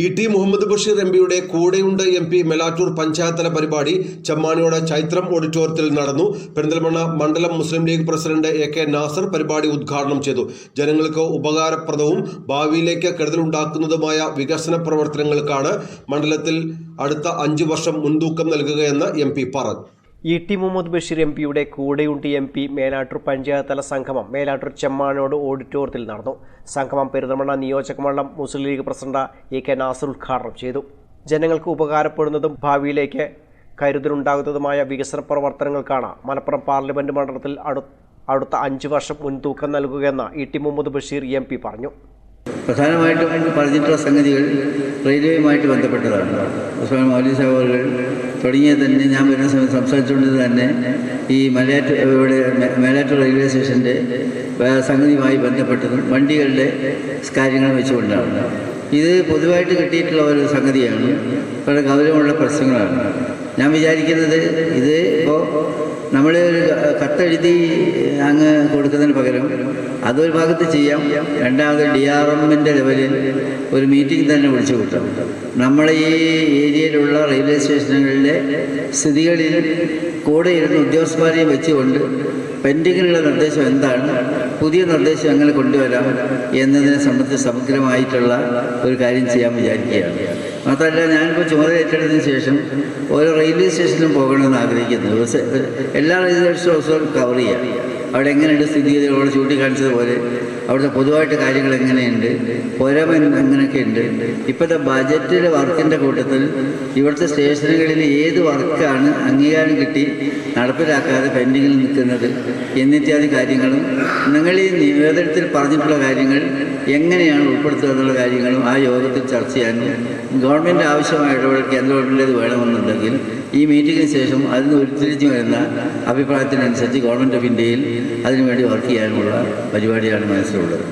E T Muhammad Basheer M പിയുടെ കൂടെയുണ്ട് M P Melattur പഞ്ചായത്തല പരിപാടി ചെമ്മാണിയോട് ചൈത്രം ഓഡിറ്റോറിയത്തിൽ നടന്നു. പെരിന്തൽമണ്ണ മണ്ഡലം Muslim League president A K Nasar പരിപാടി ഉദ്ഘാടനം ചെയ്തു. ജനങ്ങൾക്ക് ഉപകാരപ്രദവും ഭാവിയിലേക്ക് കരുതലുണ്ടാക്കുന്നതുമായ വികസന പ്രവർത്തനങ്ങൾക്കാണ് മണ്ഡലത്തിൽ അടുത്ത അഞ്ചു വർഷം മുൻതൂക്കം നൽകുകയെന്ന് എം പി പറഞ്ഞു. E T Muhammad Basheer M പിയുടെ കൂടെയുണ്ട് എം പി മേലാറ്റൂർ പഞ്ചായത്തല സംഗമം. മേലാട്ടൂർ ചെമ്മാനോട് ഓഡിറ്റോറിയത്തിൽ നടന്നു. സംഗമം പെരുന്തമണ്ണ നിയോജകമണ്ഡലം Muslim League president A K Nasar ഉദ്ഘാടനം ചെയ്തു. ജനങ്ങൾക്ക് ഉപകാരപ്പെടുന്നതും ഭാവിയിലേക്ക് കരുതലുണ്ടാകുന്നതുമായ വികസന പ്രവർത്തനങ്ങൾക്കാണ് മലപ്പുറം പാർലമെന്റ് മണ്ഡലത്തിൽ അടു അടുത്ത അഞ്ച് വർഷം മുൻതൂക്കം നൽകുകയെന്ന് E T Muhammad Basheer M P പറഞ്ഞു. പ്രധാനമായിട്ടും പറഞ്ഞിട്ടുള്ള സംഗതികൾ റെയിൽവേയുമായിട്ട് ബന്ധപ്പെട്ടതാണ്. ഉസ്മാൻ മൗലി സാഹുകൾ തുടങ്ങിയ തന്നെ ഞാൻ വരുന്ന സമയത്ത് സംസാരിച്ചുകൊണ്ട് തന്നെ ഈ മലയാറ്റ ഇവിടെ മേലാറ്റൂർ റെയിൽവേ സ്റ്റേഷന്റെ സംഗതിയുമായി ബന്ധപ്പെട്ടതും വണ്ടികളുടെ കാര്യങ്ങൾ വെച്ചുകൊണ്ടാണ്. ഇത് പൊതുവായിട്ട് കിട്ടിയിട്ടുള്ള ഒരു സംഗതിയാണ്. വളരെ ഗൗരവമുള്ള പ്രശ്നങ്ങളാണ്. ഞാൻ വിചാരിക്കുന്നത് ഇത് ഇപ്പോൾ നമ്മൾ ഒരു കത്തെഴുതി അങ്ങ് കൊടുക്കുന്നതിന് പകരം അതൊരു ഭാഗത്ത് ചെയ്യാം. രണ്ടാമത് ഡി ആർ എമ്മിന്റെ ലെവലിൽ ഒരു മീറ്റിംഗ് തന്നെ വിളിച്ചു കൂട്ടാം നമ്മളെ ഈ ഏരിയയിലുള്ള റെയിൽവേ സ്റ്റേഷനുകളിലെ സ്ഥിതികളിൽ കൂടെ ഇരുന്ന് ഉദ്യോഗസ്ഥന്മാരെയും വെച്ചുകൊണ്ട് പെൻഡിങ്ങിലുള്ള നിർദ്ദേശം എന്താണ് പുതിയ നിർദ്ദേശം എങ്ങനെ കൊണ്ടുവരാം എന്നതിനെ സംബന്ധിച്ച് സമഗ്രമായിട്ടുള്ള ഒരു കാര്യം ചെയ്യാൻ വിചാരിക്കുകയാണ്. മാത്രമല്ല ഞാനിപ്പോൾ ചുമതല ഏറ്റെടുത്തതിന് ശേഷം ഓരോ റെയിൽവേ സ്റ്റേഷനിലും പോകണമെന്ന് ആഗ്രഹിക്കുന്നു. എല്ലാ റെയിൽവേ സ്റ്റേഷനും കവർ ചെയ്യാം. അവിടെ എങ്ങനെയുണ്ട് സ്ഥിതിഗതികളോട് ചൂണ്ടിക്കാണിച്ചതുപോലെ അവിടുത്തെ പൊതുവായിട്ട് കാര്യങ്ങൾ എങ്ങനെയുണ്ട്? പുരമ എങ്ങനെയൊക്കെ ഉണ്ട് ഇപ്പോഴത്തെ ബജറ്റിലെ വർക്കിന്റെ കൂട്ടത്തിൽ ഇവിടുത്തെ സ്റ്റേഷനുകളിൽ ഏത് വർക്കാണ് അംഗീകാരം കിട്ടി നടപ്പിലാക്കാതെ പെൻഡിങ്ങിൽ നിൽക്കുന്നത് എന്നിത്യാദി കാര്യങ്ങളും നിങ്ങൾ ഈ നിവേദനത്തിൽ പറഞ്ഞിട്ടുള്ള കാര്യങ്ങൾ എങ്ങനെയാണ് ഉൾപ്പെടുത്തുക എന്നുള്ള കാര്യങ്ങളും ആ യോഗത്തിൽ ചർച്ച ചെയ്യാനും ഗവൺമെന്റ് ആവശ്യമായ ഇടപെടൽ കേന്ദ്ര ഗവൺമെന്റ് വേണമെന്നുണ്ടെങ്കിൽ ഈ മീറ്റിംഗിന് ശേഷം അതിന് ഉരുത്തിരിഞ്ഞു വരുന്ന അഭിപ്രായത്തിനനുസരിച്ച് ഗവൺമെന്റ് ഓഫ് ഇന്ത്യയിൽ അതിനുവേണ്ടി വർക്ക് ചെയ്യാനുള്ള പരിപാടിയാണ് മനസ്സിലുള്ളത്.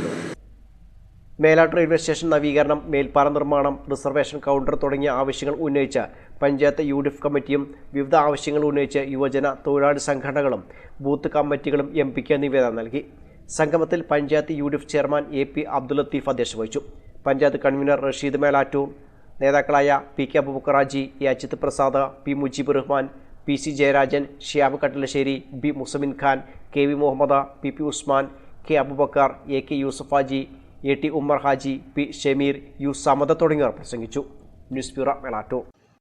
മേലാട്ട് റെയിൽവേ സ്റ്റേഷൻ നവീകരണം മേൽപ്പാല നിർമ്മാണം റിസർവേഷൻ കൗണ്ടർ തുടങ്ങിയ ആവശ്യങ്ങൾ ഉന്നയിച്ച പഞ്ചായത്ത് യു ഡി എഫ് കമ്മിറ്റിയും വിവിധ ആവശ്യങ്ങൾ ഉന്നയിച്ച് യുവജന തൊഴിലാളി സംഘടനകളും ബൂത്ത് കമ്മിറ്റികളും എം പിക്ക് നിവേദനം നൽകി. സംഗമത്തിൽ panchayat U D F chairman A P Abdul Latheef അധ്യക്ഷത വഹിച്ചു. പഞ്ചായത്ത് കൺവീനർ റഷീദ് മേലാറ്റൂർ നേതാക്കളായ P K Abubakar Haji A Ajith Prasad P Mujeeb Rahman P C Jayarajan Shihab Kattalassery B Musamin Khan K V Muhammad P P Usman K Abubakar A K Yusuf Haji A T Ummer Haji P Shameer U Samad തുടങ്ങിയവർ പ്രസംഗിച്ചു. News bureau മെളാറ്റൂർ